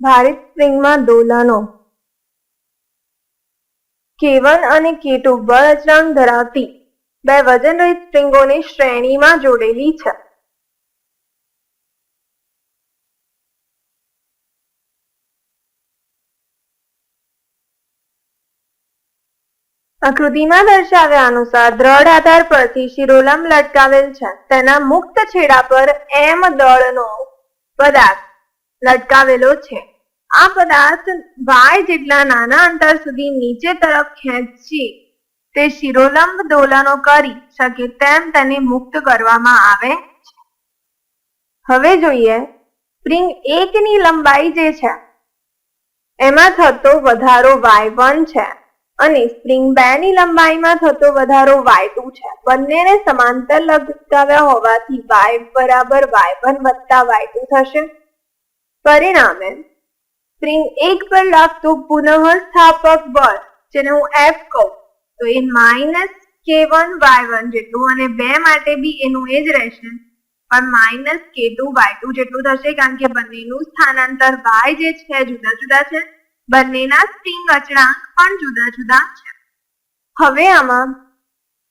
ભારિત સ્પ્રિંગમાં દોલનો. કેવન અને કેટુ બળ ધરાવતી બે વજનરહિત સ્પ્રિંગોની શ્રેણીમાં જોડેલી છે. આકૃતિમાં દર્શાવ્યા અનુસાર દ્રઢ આધાર પરથી શિરોલમ લટકાવેલ છે. તેના મુક્ત છેડા પર એમ દળનો પદાર્થ લટકાવેલો છે. આ પદાર્થ વાય જેટલા નાના અંતર સુધી નીચે તરફ ખેંચી તે શિરોલંબ દોલનો કરી શકે તેમ તેને મુક્ત કરવામાં આવે હવે જોઈએ સ્પ્રિંગ એકની લંબાઈ જે છે, એમાં થતો વધારો વાય વન છે અને સ્પ્રિંગ બે ની લંબાઈમાં થતો વધારો વાય ટુ છે. બંનેને સમાંતર લગાવ્યા હોવાથી વાય બરાબર વાય વન વત્તા વાય ટુ થશે. પરિણામે સ્પ્રિંગ એક પર લાગતું પુનઃ સ્થાપક બળ, જેને હું એફ કહું, તો એ minus K one Y one જેટલું અને બે માટે બી એનું એ જ રહેશે, પણ માઇનસ કે ટુ વાય ટુ જેટલું થશે, કારણ કે બંનેનું સ્થાનાંતર વાય જે છે, જુદા જુદા છે. બંનેના સ્પ્રિંગ અચળાંક પણ જુદા જુદા છે. હવે આમાં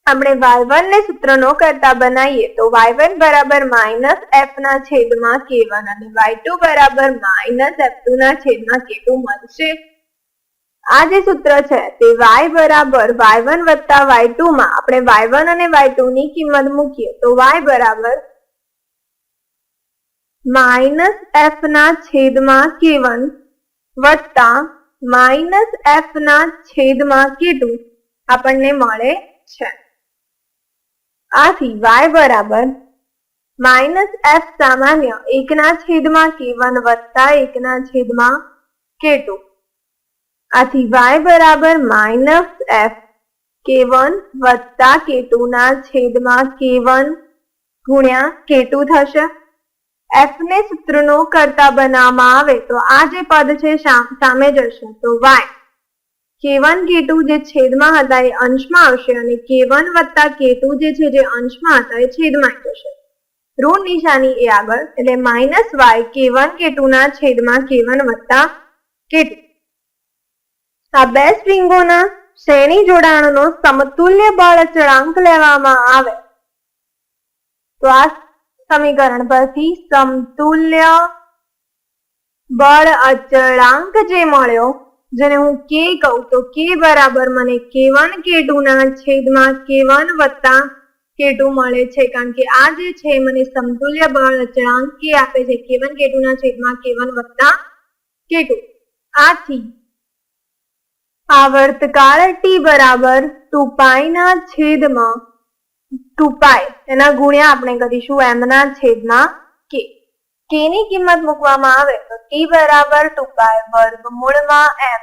આપણે વાય વન ને સૂત્રનો કરતા બનાવીએ તો વાય વન બરાબર માઇનસ એફ ના છેદમાં k1 અને y2 બરાબર માઇનસ એફ ના છેદમાં k2 મળશે. આ જે સૂત્ર છે તે વાય બરાબર વાય વન વત્તા વાય ટુ માં આપણે વાય વન અને y2 ની કિંમત મૂકીએ તો વાય બરાબર માઇનસ એફ ના છેદમાં કે વન વત્તા માઇનસ એફ ના છેદમાં કે ટુ આપણને મળે છે. આથી વાય બરાબર માઇનસ એફ સામાન્ય એકના છેદમાં કે વન વત્તા એકના છેદમાં કે ટુ. આથી વાય બરાબર માઇનસ એફ કે વન વત્તા કે ટુ ના છેદમાં કે વન ગુણ્યા કે ટુ થશે. એફ ને સૂત્રનો કરતા બનાવવામાં આવે તો આ જે પદ છે સામે જશે તો Y K one K two જે છેદમાં હતા એ અંશમાં આવશે અને કે વન વત્તા કે ટુ જે છે જે અંશમાં હતા એ છેદમાં જશે. ઋણ નિશાની એ આગળ, એટલે minus Y K one K two ના છેદમાં કે વન વત્તા કે ટુ. આ બે સ્ટ્રિંગોના શ્રેણી જોડાણનો સમતુલ્ય બળ અચળાંક લેવામાં આવે. તો આ સમીકરણ પરથી સમતુલ્ય બળ અચળાંક જે મળ્યો જેને હું કે કહું, તો કે બરાબર મને કે વન કે ટુ ના છેદમાં કે વન વત્તા કે ટુ મળે છે. કારણ કે આ જે છે મને સમતુલ્ય બળ અચળાંક કે આપે છે. કે વન કે ટુ ના છેદમાં કે વન વત્તા કે ટુ આથી આવર્તકાળ ટી બરાબર ટુ પાઈ ના છેદમાં ટુ પાઈ એના ગુણ્યા આપણે કરીશું એમના છેદમાં કે કે ની કિંમત મૂકવામાં આવે તો ટી બરાબર ટુ પાઈ વર્ગમૂળમાં એમ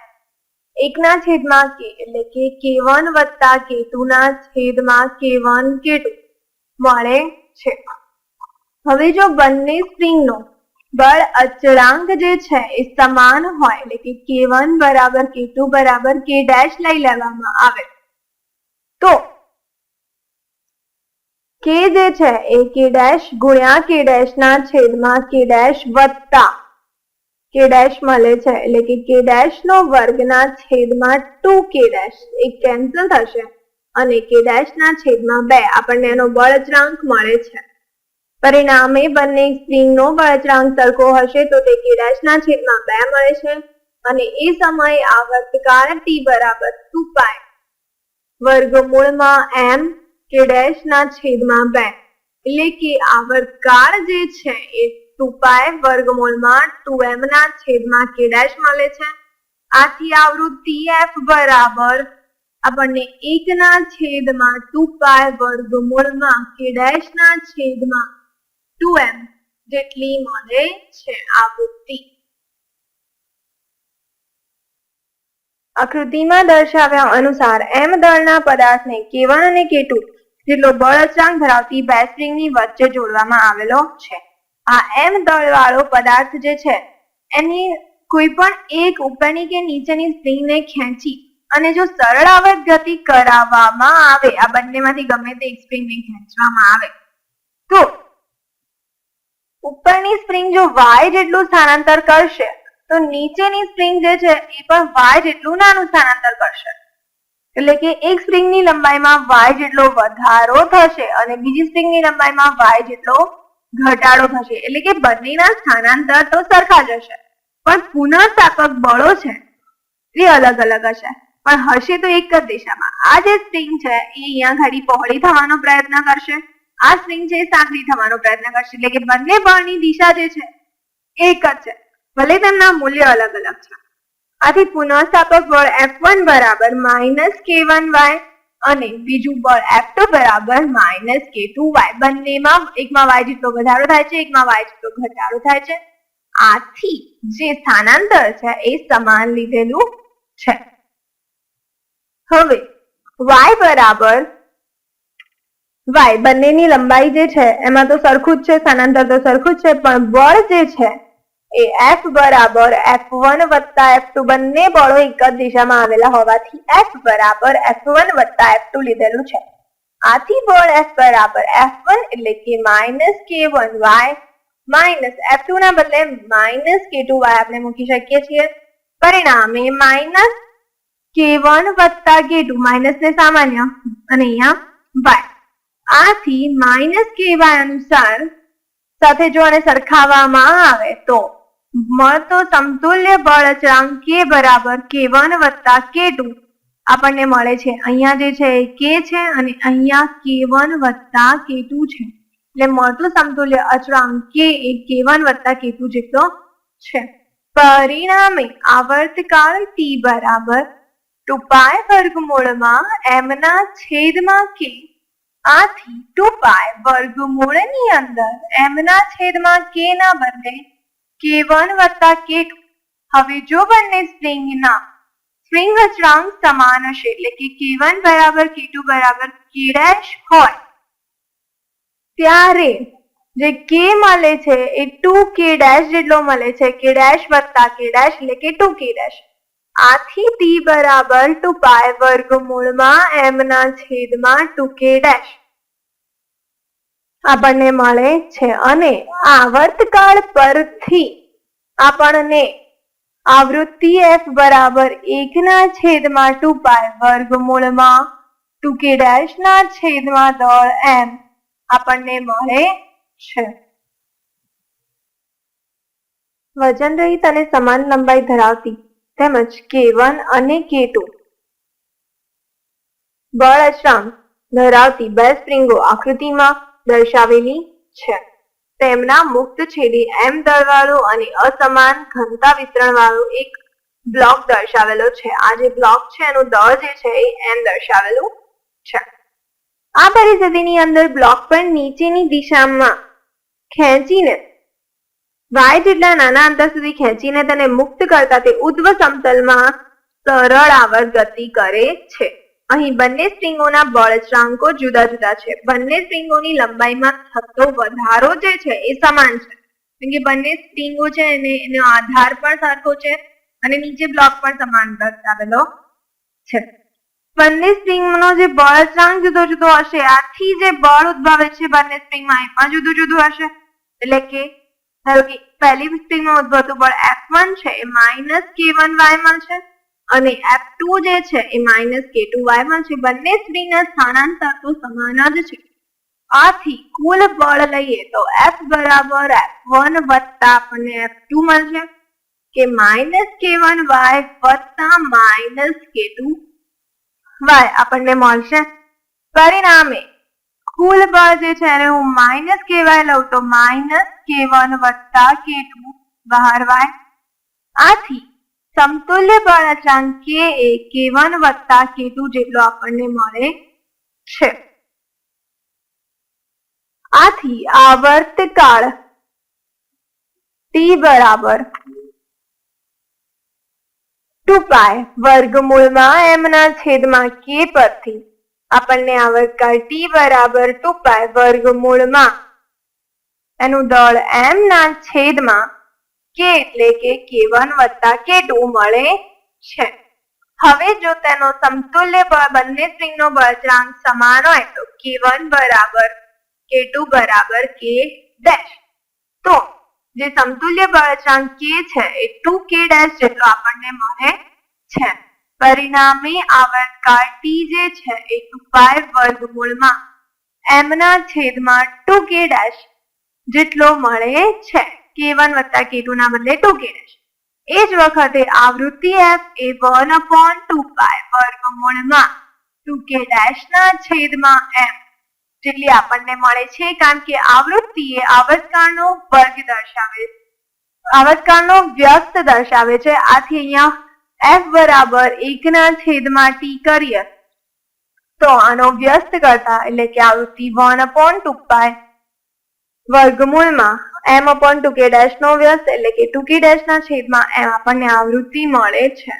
એકના છેદમાં કે એટલે કે કે વન વત્તા કે ટુ ના છેદમાં કે વન કે ટુ મળે છે. હવે જો બંને સ્પ્રિંગનો બળ અચળાંક જે છે એ સમાન હોય એટલે કે કે વન બરાબર કે ટુ બરાબર કે ડેશ લઈ લેવામાં આવે. તો કે જે છે? એ કે ડેશ ગુણ્યા કે ડેશ ના છેદમાં કે ડેશ વત્તા. કે ડેશ મળે છે એટલે કે કે ડેશ નો વર્ગના છેદમાં ટુ કે ડેશ એ કેન્સલ થશે અને કે ડેશ ના છેદમાં બે. આપણને એનો બળચરાંક મળે છે. પરિણામે બંને સ્પ્રિંગનો નો અચળાંક સરખો હશે તો તે કે ડેશ ના છેદમાં બે મળે છે અને એ સમયે આવર્તકાળ ટી બરાબર ટુ પાય. વર્ગમૂળમાં એમ કે ડેશ ના છેદમાં બે. એટલે કે આવર્તકાળ જે છે એ ટુ પાય વર્ગમૂળમાં ટુ એમ ના છેદમાં કે ડેશ મળે છે. આથી આવૃત્તિ એફ બરાબર આપણને એક ના છેદમાં ટુ પાય વર્ગમૂળમાં કે ડેશ ના છેદમાં ટુ એમ જેટલી મળે છે આવૃત્તિ. આકૃતિમાં દર્શાવ્યા અનુસાર એમ દળના પદાર્થને કે1 અને કે2 જેટલો બળ અચળાંક ધરાવતી બે સ્પ્રિંગની વચ્ચે જોડવામાં આવેલો છે. આ એમ દળવાળો પદાર્થ જે છે, એની કોઈ પણ એક ઉપરની કે નીચેની સ્પ્રિંગને ખેંચી અને જો સરળ આવર્ત ગતિ કરાવવામાં આવે, આ બંનેમાંથી ગમે તે એક સ્પ્રિંગને ખેંચવામાં આવે, તો ઉપરની સ્પ્રિંગ જો વાય જેટલું સ્થાનાંતર કરશે, તો નીચેની સ્પ્રિંગ જે છે, એ પણ વાય જેટલું નાનું સ્થાનાંતર કરશે. એટલે કે એક સ્પ્રિંગની લંબાઈમાં વાય જેટલો વધારો થશે અને બીજી સ્પ્રિંગની લંબાઈમાં વાય જેટલો ઘટાડો થશે. એટલે કે બંનેના સ્થાનાંતર તો સરખા જ હશે. પણ પુનઃસ્થાપક બળો છે એ અલગ અલગ હશે. પણ હશે તો એક જ દિશામાં. આ જે સ્પ્રિંગ છે એ અહીંયા ઘડી પહોળી થવાનો પ્રયત્ન કરશે. આ સ્પ્રિંગ છે એ સાંકડી થવાનો પ્રયત્ન કરશે. એટલે કે બંને બળની દિશા જે છે એક જ છે. ભલે તેમના મૂલ્ય અલગ અલગ છે. આથી પુનઃસ્થાપક બળ એફ વન બરાબર માઇનસ કે વન વાય અને બીજું બળ એફ ટુ બરાબર માઇનસ કે ટુ વાય બંનેમાં એકમાં વાય જેટલો વધારો થાય છે, એકમાં વાય જેટલો ઘટાડો થાય છે. આથી જે સ્થાનાંતર છે એ સમાન લીધેલું છે. હવે વાય બરાબર વાય બંનેની લંબાઈ જે છે, એમાં તો સરખું જ છે, સ્થાનાંતર તો સરખું જ છે, પણ બળ જે છે એ એફ બરાબર એફ વન વત્તા એફ ટુ બંને બળો એક જ દિશામાં આવેલા હોવાથી એફ બરાબર એફ વન વત્તા F2 લીધેલું છે. આથી બળ એફ બરાબર F1 એટલે કે માઇનસ કે વન વાય માઇનસ F2 ના બદલે માઇનસ કે ટુ વાય આપણે મૂકી શકીએ છીએ. પરિણામે માઇનસ કે વન વત્તા કે ટુ માઇનસ ને સામાન્ય અને અહીંયા વાય આથી માઇનસ કે વાય અનુસાર સાથે જો આને સરખાવવામાં આવે તો મળતો સમતુલ્ય બળ અચળાંક કે બરાબર કે વન વત્તા કે ટુ આપણને મળે છે. અહીંયા જે છે એ કે છે અને અહીંયા કે વન વત્તા કે ટુ છે. એટલે મળતું સમતુલ્ય અચળાંક કે એ કે વન વત્તા કે ટુ જેટલો છે. પરિણામે આવર્તકાળ ટી બરાબર ટુ પાય વર્ગમૂળમાં એમના છેદમાં કે આથી ટુ પાય વર્ગમૂળની અંદર એમના છેદમાં કે ના બદલે કે વન વત્તા કે હવે જો બંને સ્પ્રિંગના સ્પ્રિંગ અચળાંક સમાન હશે, એટલે કે કે વન બરાબર કે ટુ બરાબર કે ડેશ હોય, ત્યારે જે કે મળે છે એ ટુ કે ડેશ જેટલો મળે છે. કે ડેશ વત્તા કે ડેશ એટલે કે ટુ કે ડેશ આથી ટી બરાબર ટુ પાય વર્ગમૂળમાં એમના છેદમાં ટુ કે ડેશ આપણને મળે છે અને આવર્તકાળ પરથી આપણને આવૃત્તિ એફ બરાબર એકના છેદમાં ટુ પાય વર્ગમૂળમાં ટુ કે ડેશના છેદમાં દળ એમ આપણને મળે છે. વજન રહિત અને સમાન લંબાઈ ધરાવતી તેમજ કે વન અને કે ટુ બળ અચળાંક ધરાવતી બે સ્પ્રિંગો આકૃતિમાં દર્શાવેલી છે. તેમના મુક્ત છેડે એમ દળવાળો અને અસમાન ઘનતા વિતરણ વાળો એક બ્લોક દર્શાવેલો છે. આ જે બ્લોક છે, એનું દળ જે છે, એ એમ દર્શાવેલું છે. આ પરિસ્થિતિની અંદર બ્લોક પર નીચેની દિશામાં ખેંચીને વાય જેટલા નાના અંતર સુધી ખેંચીને તેને મુક્ત કરતા તે ઉદ્વ સમતલમાં સરળ આવર્ત ગતિ કરે છે. અહીં બંને સ્પ્રિંગોના બળચરાંકો જુદા જુદા છે. બંને સ્ટ્રિંગોની લંબાઈમાં થતો વધારો જે છે એ સમાન છે. કેમ કે બંને સ્ટ્રિંગો છે એને એનો આધાર પણ સરખો છે અને નીચે બ્લોક પણ સમાન દર્શાવેલો છે. બંને સ્ટ્રિંગનો જે બળચરાંક જુદો જુદો હશે, આથી જે બળ ઉદ્ભવે છે બંને સ્ટ્રિંગમાં એ પણ જુદું જુદું હશે. એટલે કે ધારો કે પહેલી સ્ટ્રિંગમાં ઉદ્ભવતું બળ F1 છે, એ માઇનસ કે વન વાયમાં છે. અને F2 જે છે એ માઇનસ કે ટુ વાયમાં છે. બંને સ્ત્રીના સ્થાનાંતર તો સમાન જ છે. આથી કુલ બળ લઈએ તો F બરાબર F1 વત્તા આપણને F2 મળશે. કે માઇનસ કે વન વાય વત્તા માઇનસ કે ટુ આપણને મળશે. પરિણામે કુલ બળ જે છે એને હું માઇનસ કેવાય લઉં તો માઇનસ કે વન વત્તા કે બહાર વાય આથી સમતુલ્ય બળ અચળાંક કે એ કે વન વત્તા કે ટુ જેટલો આપણને મળે છે. આથી આવર્તકાળ ટી બરાબર ટુ પાય વર્ગમૂળમાં એમના છેદમાં કે પરથી આપણને આવર્તકાળ ટી બરાબર ટુ પાય વર્ગમૂળમાં એનું દળ એમના છેદમાં કે એટલે કે કે વન વત્તા કે ટુ મળે છે? હવે જો તેનો સમતુલ્ય બળ બંને સ્પ્રિંગનો બળચરાંક સમાન હોય તો કે વન બરાબર કે ટુ બરાબર કે ડેશ? તો જે સમતુલ્ય બળ અચળાંક કે છે એ ટુ કે ડેશ જેટલો આપણને મળે છે. પરિણામે આવર્તકાળ ટી જે છે એ ટુ પાય વર્ગમૂળમાં, એમના છેદમાં ટુ કે ડેશ જેટલો મળે છે. કે વન વત્તા કે ટુ ના બદલે ટુ કે રહેશે એ જ વખતે આવૃત્તિ એફ એ વન અપોન ટુ પાય વર્ગમૂળમાં ટુ કે ડેશ ના છેદમાં એમ જેટલી આપણને મળે છે, કારણ કે આવૃત્તિ એ આવર્તકાળનો વર્ગ દર્શાવે આવર્તકાળનો વ્યસ્ત દર્શાવે છે. આથી અહીંયા એફ બરાબર એકના છેદમાં ટી કરીએ. તો આનો વ્યસ્ત કરતા એટલે કે આવૃત્તિ વન અપોન ટુ પાય વર્ગમૂળમાં M upon two K dash નો વ્યસ્ત એટલે કે ટુ કે ડેશ ના છેદમાં એમ આપણને આવૃત્તિ મળે છે.